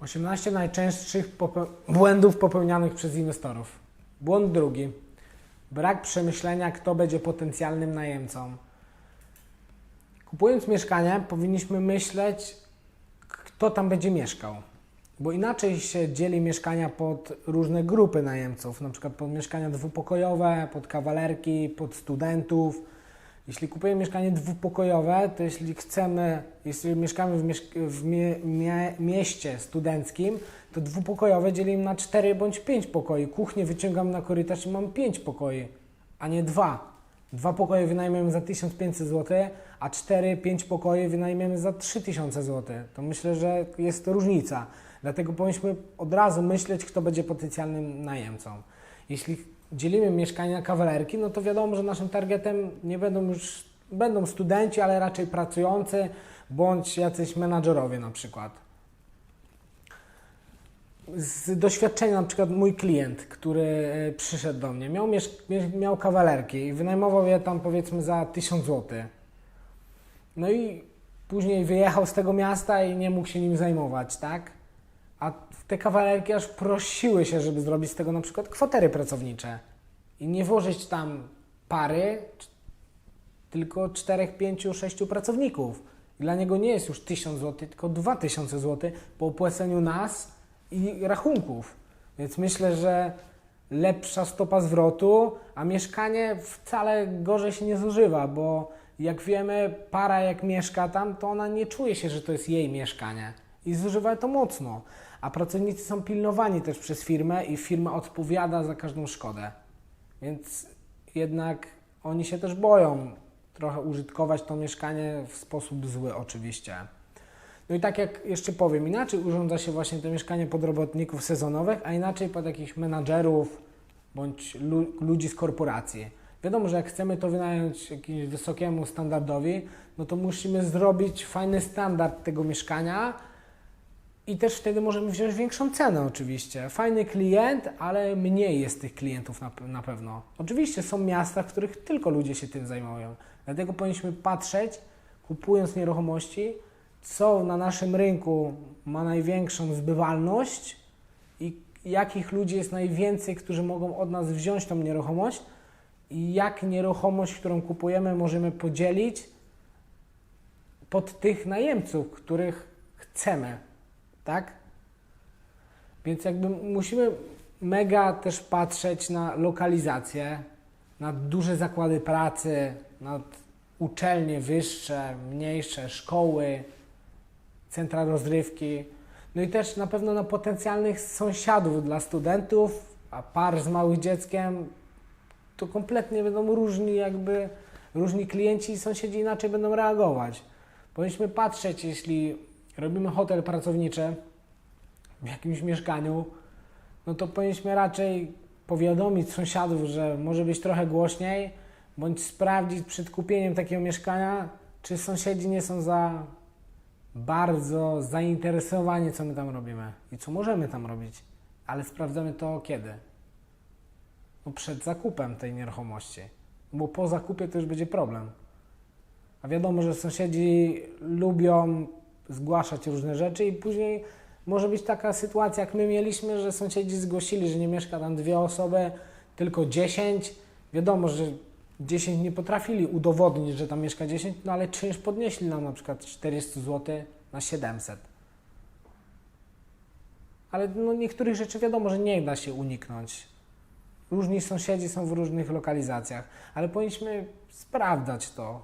18 najczęstszych błędów popełnianych przez inwestorów. Błąd drugi. Brak przemyślenia, kto będzie potencjalnym najemcą. Kupując mieszkanie, powinniśmy myśleć, kto tam będzie mieszkał. Bo inaczej się dzieli mieszkania pod różne grupy najemców, na przykład pod mieszkania dwupokojowe, pod kawalerki, pod studentów. Jeśli kupujemy mieszkanie dwupokojowe, to jeśli chcemy, jeśli mieszkamy w, mieszk- w mie- mie- mieście studenckim, to dwupokojowe dzielimy na 4 bądź 5 pokoi. Kuchnię wyciągam na korytarz i mam 5 pokoi, a nie dwa. Dwa pokoje wynajmiemy za 1500 zł, a 4-5 pokoje wynajmiemy za 3000 zł. To myślę, że jest to różnica. Dlatego powinniśmy od razu myśleć, kto będzie potencjalnym najemcą. Jeśli dzielimy mieszkania na kawalerki, no to wiadomo, że naszym targetem nie będą już będą studenci, ale raczej pracujący bądź jacyś menadżerowie na przykład. Z doświadczenia, na przykład mój klient, który e, przyszedł do mnie, miał, miał kawalerki i wynajmował je tam powiedzmy za 1000 zł. No i później wyjechał z tego miasta i nie mógł się nim zajmować, tak? A te kawalerki aż prosiły się, żeby zrobić z tego na przykład kwatery pracownicze i nie włożyć tam pary, tylko 4, 5, 6 pracowników. Dla niego nie jest już 1000 zł, tylko 2000 zł po opłaceniu nas i rachunków. Więc myślę, że lepsza stopa zwrotu, a mieszkanie wcale gorzej się nie zużywa, bo jak wiemy, para jak mieszka tam, to ona nie czuje się, że to jest jej mieszkanie i zużywa to mocno. A pracownicy są pilnowani też przez firmę i firma odpowiada za każdą szkodę. Więc jednak oni się też boją trochę użytkować to mieszkanie w sposób zły oczywiście. No i tak jak jeszcze powiem, inaczej urządza się właśnie to mieszkanie pod robotników sezonowych, a inaczej pod jakichś menadżerów bądź lu- ludzi z korporacji. Wiadomo, że jak chcemy to wynająć jakimś wysokiemu standardowi, no to musimy zrobić fajny standard tego mieszkania i też wtedy możemy wziąć większą cenę oczywiście. Fajny klient, ale mniej jest tych klientów na, na pewno. Oczywiście są miasta, w których tylko ludzie się tym zajmują. Dlatego powinniśmy patrzeć, kupując nieruchomości, co na naszym rynku ma największą zbywalność i jakich ludzi jest najwięcej, którzy mogą od nas wziąć tą nieruchomość i jak nieruchomość, którą kupujemy, możemy podzielić pod tych najemców, których chcemy, tak? Więc jakby musimy mega też patrzeć na lokalizację, na duże zakłady pracy, na uczelnie wyższe, mniejsze, szkoły, centra rozrywki. No i też na pewno na potencjalnych sąsiadów dla studentów, a par z małym dzieckiem, to kompletnie będą różni jakby, różni klienci i sąsiedzi inaczej będą reagować. Powinniśmy patrzeć, jeśli robimy hotel pracowniczy w jakimś mieszkaniu, no to powinniśmy raczej powiadomić sąsiadów, że może być trochę głośniej, bądź sprawdzić przed kupieniem takiego mieszkania, czy sąsiedzi nie są za bardzo zainteresowani, co my tam robimy i co możemy tam robić. Ale sprawdzamy to kiedy? No przed zakupem tej nieruchomości. Bo po zakupie to już będzie problem. A wiadomo, że sąsiedzi lubią zgłaszać różne rzeczy i później może być taka sytuacja, jak my mieliśmy, że sąsiedzi zgłosili, że nie mieszka tam dwie osoby, tylko 10. Wiadomo, że 10 nie potrafili udowodnić, że tam mieszka 10, no ale czynsz podnieśli nam na przykład 400 zł na 700. Ale no niektórych rzeczy wiadomo, że nie da się uniknąć. Różni sąsiedzi są w różnych lokalizacjach, ale powinniśmy sprawdzać to.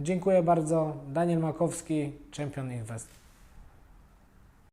Dziękuję bardzo. Daniel Makowski, Champion Invest.